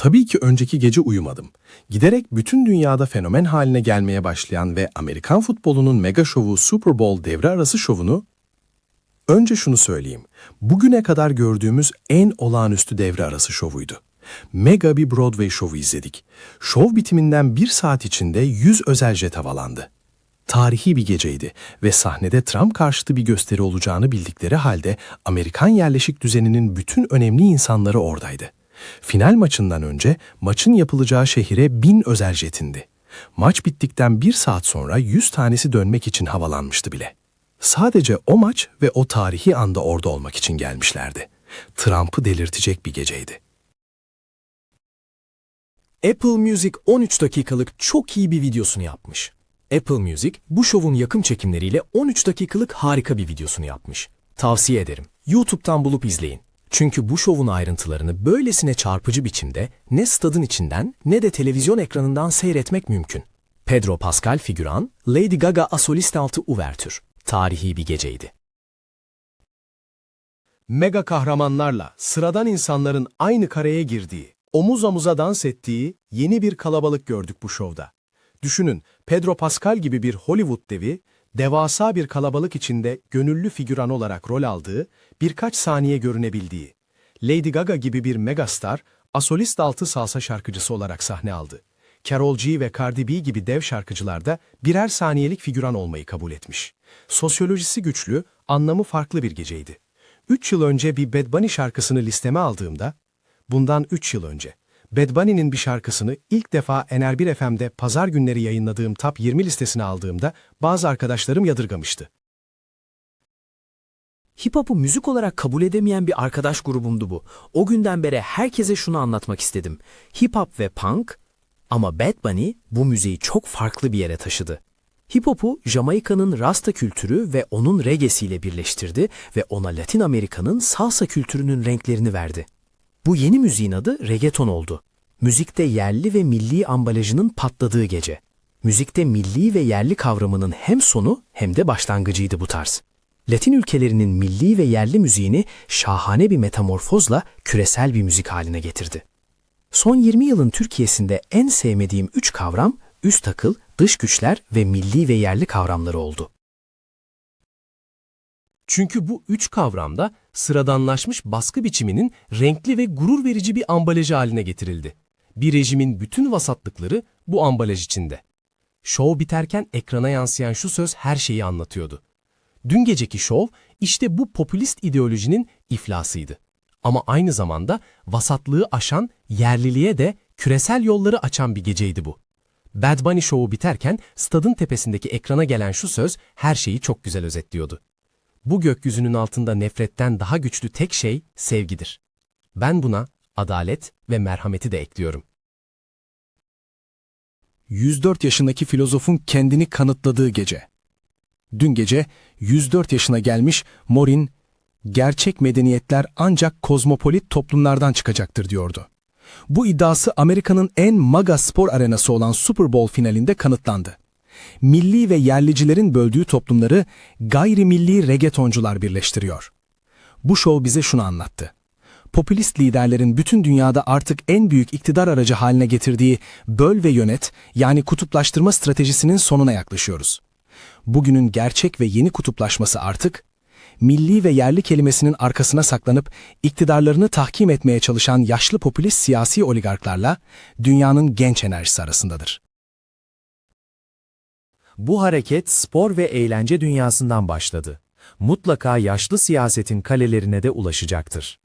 Tabii ki önceki gece uyumadım. Giderek bütün dünyada fenomen haline gelmeye başlayan ve Amerikan futbolunun mega şovu Super Bowl devre arası şovunu... Önce şunu söyleyeyim. Bugüne kadar gördüğümüz en olağanüstü devre arası şovuydu. Mega bir Broadway şovu izledik. Şov bitiminden bir saat içinde 100 özel jet havalandı. Tarihi bir geceydi ve sahnede Trump karşıtı bir gösteri olacağını bildikleri halde Amerikan yerleşik düzeninin bütün önemli insanları oradaydı. Final maçından önce maçın yapılacağı şehire bin özel jetindi. Maç bittikten bir saat sonra 100 tanesi dönmek için havalanmıştı bile. Sadece o maç ve o tarihi anda orada olmak için gelmişlerdi. Trump'ı delirtecek bir geceydi. Apple Music 13 dakikalık çok iyi bir videosunu yapmış. Apple Music bu şovun yakın çekimleriyle 13 dakikalık harika bir videosunu yapmış. Tavsiye ederim. YouTube'dan bulup izleyin. Çünkü bu şovun ayrıntılarını böylesine çarpıcı biçimde ne stadın içinden ne de televizyon ekranından seyretmek mümkün. Pedro Pascal figüran, Lady Gaga asolist altı uvertür. Tarihi bir geceydi. Mega kahramanlarla sıradan insanların aynı kareye girdiği, omuz omuza dans ettiği yeni bir kalabalık gördük bu şovda. Düşünün, Pedro Pascal gibi bir Hollywood devi, devasa bir kalabalık içinde gönüllü figüran olarak rol aldığı, birkaç saniye görünebildiği. Lady Gaga gibi bir megastar, asolist altı salsa şarkıcısı olarak sahne aldı. Karol G ve Cardi B gibi dev şarkıcılar da birer saniyelik figüran olmayı kabul etmiş. Sosyolojisi güçlü, anlamı farklı bir geceydi. 3 yıl önce bir Bad Bunny şarkısını listeme aldığımda, bundan 3 yıl önce, Bad Bunny'nin bir şarkısını ilk defa NR1 FM'de pazar günleri yayınladığım Top 20 listesine aldığımda bazı arkadaşlarım yadırgamıştı. Hip hop'u müzik olarak kabul edemeyen bir arkadaş grubumdu bu. O günden beri herkese şunu anlatmak istedim. Hip hop ve punk ama Bad Bunny bu müziği çok farklı bir yere taşıdı. Hip hop'u Jamaika'nın Rasta kültürü ve onun reggae'siyle birleştirdi ve ona Latin Amerika'nın salsa kültürünün renklerini verdi. Bu yeni müziğin adı reggaeton oldu. Müzikte yerli ve milli ambalajının patladığı gece. Müzikte milli ve yerli kavramının hem sonu hem de başlangıcıydı bu tarz. Latin ülkelerinin milli ve yerli müziğini şahane bir metamorfozla küresel bir müzik haline getirdi. Son 20 yılın Türkiye'sinde en sevmediğim üç kavram, üst akıl, dış güçler ve milli ve yerli kavramları oldu. Çünkü bu üç kavramda sıradanlaşmış baskı biçiminin renkli ve gurur verici bir ambalajı haline getirildi. Bir rejimin bütün vasatlıkları bu ambalaj içinde. Şov biterken ekrana yansıyan şu söz her şeyi anlatıyordu. Dün geceki şov işte bu popülist ideolojinin iflasıydı. Ama aynı zamanda vasatlığı aşan, yerliliğe de küresel yolları açan bir geceydi bu. Bad Bunny şovu biterken stadın tepesindeki ekrana gelen şu söz her şeyi çok güzel özetliyordu. Bu gökyüzünün altında nefretten daha güçlü tek şey sevgidir. Ben buna adalet ve merhameti de ekliyorum. 104 yaşındaki filozofun kendini kanıtladığı gece. Dün gece 104 yaşına gelmiş Morin, gerçek medeniyetler ancak kozmopolit toplumlardan çıkacaktır diyordu. Bu iddiası Amerika'nın en maga spor arenası olan Super Bowl finalinde kanıtlandı. Milli ve yerlicilerin böldüğü toplumları gayrimilli reggaetoncular birleştiriyor. Bu şov bize şunu anlattı. Popülist liderlerin bütün dünyada artık en büyük iktidar aracı haline getirdiği böl ve yönet yani kutuplaştırma stratejisinin sonuna yaklaşıyoruz. Bugünün gerçek ve yeni kutuplaşması artık milli ve yerli kelimesinin arkasına saklanıp iktidarlarını tahkim etmeye çalışan yaşlı popülist siyasi oligarklarla dünyanın genç enerjisi arasındadır. Bu hareket spor ve eğlence dünyasından başladı. Mutlaka yaşlı siyasetin kalelerine de ulaşacaktır.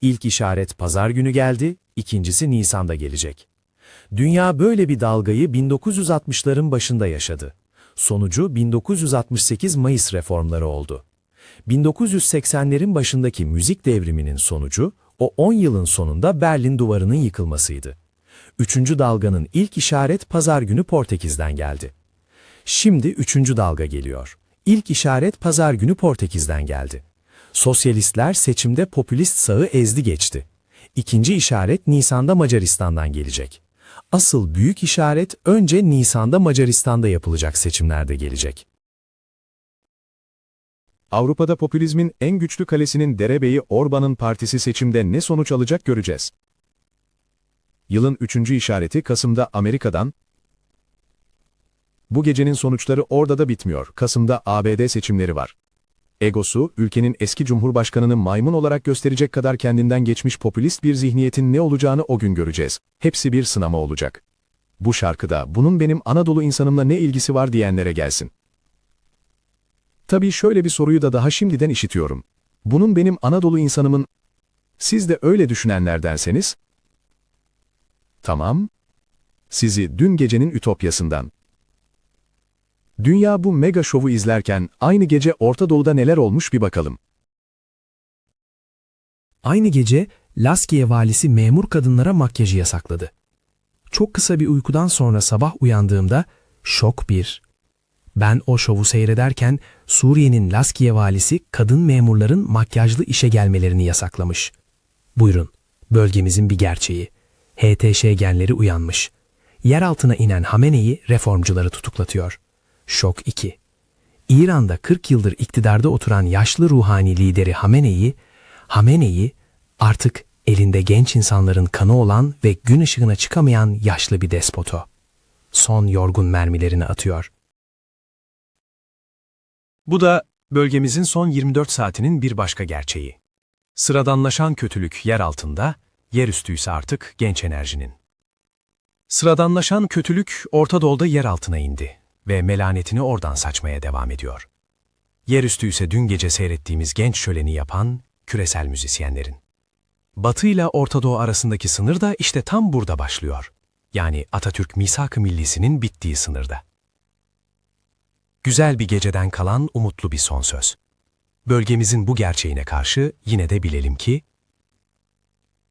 İlk işaret pazar günü geldi, ikincisi Nisan'da gelecek. Dünya böyle bir dalgayı 1960'ların başında yaşadı. Sonucu 1968 Mayıs reformları oldu. 1980'lerin başındaki müzik devriminin sonucu, o 10 yılın sonunda Berlin duvarının yıkılmasıydı. Üçüncü dalganın ilk işaret pazar günü Portekiz'den geldi. Şimdi üçüncü dalga geliyor. İlk işaret pazar günü Portekiz'den geldi. Sosyalistler seçimde popülist sağı ezdi geçti. İkinci işaret Nisan'da Macaristan'dan gelecek. Asıl büyük işaret önce Nisan'da Macaristan'da yapılacak seçimlerde gelecek. Avrupa'da popülizmin en güçlü kalesinin derebeyi Orban'ın partisi seçimde ne sonuç alacak göreceğiz. Yılın üçüncü işareti Kasım'da Amerika'dan. Bu gecenin sonuçları orada da bitmiyor. Kasım'da ABD seçimleri var. Egosu, ülkenin eski cumhurbaşkanını maymun olarak gösterecek kadar kendinden geçmiş popülist bir zihniyetin ne olacağını o gün göreceğiz. Hepsi bir sınama olacak. Bu şarkıda bunun benim Anadolu insanımla ne ilgisi var diyenlere gelsin. Tabii şöyle bir soruyu da daha şimdiden işitiyorum. Bunun benim Anadolu insanımın... Siz de öyle düşünenlerdenseniz... Tamam. Sizi dün gecenin ütopyasından. Dünya bu mega şovu izlerken aynı gece Orta Doğu'da neler olmuş bir bakalım. Aynı gece Laskiye valisi memur kadınlara makyajı yasakladı. Çok kısa bir uykudan sonra sabah uyandığımda şok bir. Ben o şovu seyrederken Suriye'nin Laskiye valisi kadın memurların makyajlı işe gelmelerini yasaklamış. Buyurun, bölgemizin bir gerçeği. HTŞ genleri uyanmış. Yer altına inen Hamene'yi reformcuları tutuklatıyor. Şok 2. İran'da 40 yıldır iktidarda oturan yaşlı ruhani lideri Hamene'yi, Hamene'yi artık elinde genç insanların kanı olan ve gün ışığına çıkamayan yaşlı bir despoto. Son yorgun mermilerini atıyor. Bu da bölgemizin son 24 saatinin bir başka gerçeği. Sıradanlaşan kötülük yer altında, yerüstü ise artık genç enerjinin. Sıradanlaşan kötülük Orta Doğu'da yer altına indi ve melanetini oradan saçmaya devam ediyor. Yerüstü ise dün gece seyrettiğimiz genç şöleni yapan küresel müzisyenlerin. Batı ile Orta Doğu arasındaki sınır da işte tam burada başlıyor. Yani Atatürk Misak-ı Millisi'nin bittiği sınırda. Güzel bir geceden kalan umutlu bir son söz. Bölgemizin bu gerçeğine karşı yine de bilelim ki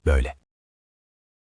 böyle.